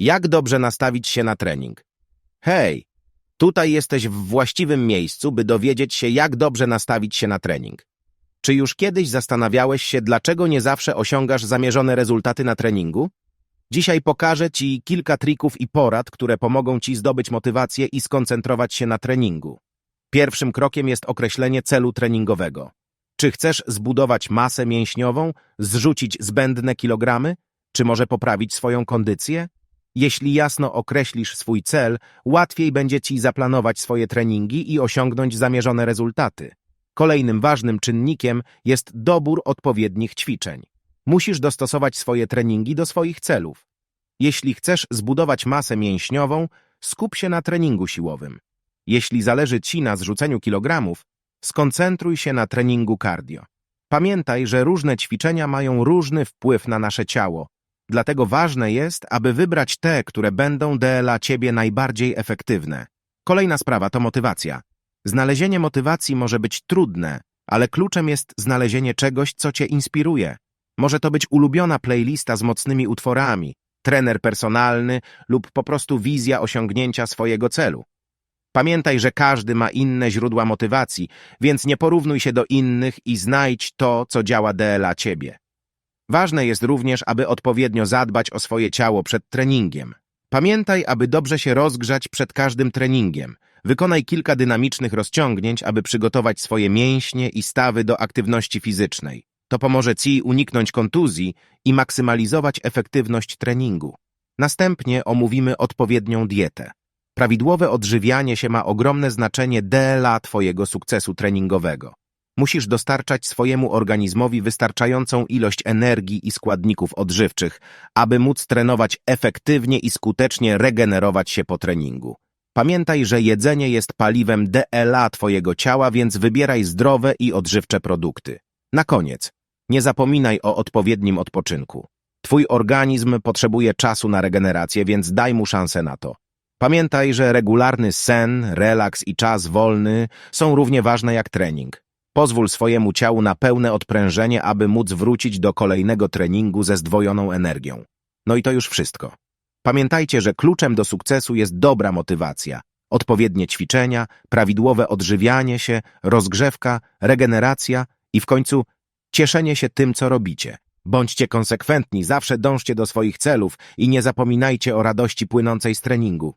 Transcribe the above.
Jak dobrze nastawić się na trening? Hej, tutaj jesteś w właściwym miejscu, by dowiedzieć się, jak dobrze nastawić się na trening. Czy już kiedyś zastanawiałeś się, dlaczego nie zawsze osiągasz zamierzone rezultaty na treningu? Dzisiaj pokażę Ci kilka trików i porad, które pomogą Ci zdobyć motywację i skoncentrować się na treningu. Pierwszym krokiem jest określenie celu treningowego. Czy chcesz zbudować masę mięśniową, zrzucić zbędne kilogramy, czy może poprawić swoją kondycję? Jeśli jasno określisz swój cel, łatwiej będzie Ci zaplanować swoje treningi i osiągnąć zamierzone rezultaty. Kolejnym ważnym czynnikiem jest dobór odpowiednich ćwiczeń. Musisz dostosować swoje treningi do swoich celów. Jeśli chcesz zbudować masę mięśniową, skup się na treningu siłowym. Jeśli zależy Ci na zrzuceniu kilogramów, skoncentruj się na treningu cardio. Pamiętaj, że różne ćwiczenia mają różny wpływ na nasze ciało, dlatego ważne jest, aby wybrać te, które będą dla Ciebie najbardziej efektywne. Kolejna sprawa to motywacja. Znalezienie motywacji może być trudne, ale kluczem jest znalezienie czegoś, co Cię inspiruje. Może to być ulubiona playlista z mocnymi utworami, trener personalny lub po prostu wizja osiągnięcia swojego celu. Pamiętaj, że każdy ma inne źródła motywacji, więc nie porównuj się do innych i znajdź to, co działa dla ciebie. Ważne jest również, aby odpowiednio zadbać o swoje ciało przed treningiem. Pamiętaj, aby dobrze się rozgrzać przed każdym treningiem. Wykonaj kilka dynamicznych rozciągnięć, aby przygotować swoje mięśnie i stawy do aktywności fizycznej. To pomoże Ci uniknąć kontuzji i maksymalizować efektywność treningu. Następnie omówimy odpowiednią dietę. Prawidłowe odżywianie się ma ogromne znaczenie dla Twojego sukcesu treningowego. Musisz dostarczać swojemu organizmowi wystarczającą ilość energii i składników odżywczych, aby móc trenować efektywnie i skutecznie regenerować się po treningu. Pamiętaj, że jedzenie jest paliwem DLA Twojego ciała, więc wybieraj zdrowe i odżywcze produkty. Na koniec, nie zapominaj o odpowiednim odpoczynku. Twój organizm potrzebuje czasu na regenerację, więc daj mu szansę na to. Pamiętaj, że regularny sen, relaks i czas wolny są równie ważne jak trening. Pozwól swojemu ciału na pełne odprężenie, aby móc wrócić do kolejnego treningu ze zdwojoną energią. No i to już wszystko. Pamiętajcie, że kluczem do sukcesu jest dobra motywacja, odpowiednie ćwiczenia, prawidłowe odżywianie się, rozgrzewka, regeneracja i w końcu cieszenie się tym, co robicie. Bądźcie konsekwentni, zawsze dążcie do swoich celów i nie zapominajcie o radości płynącej z treningu.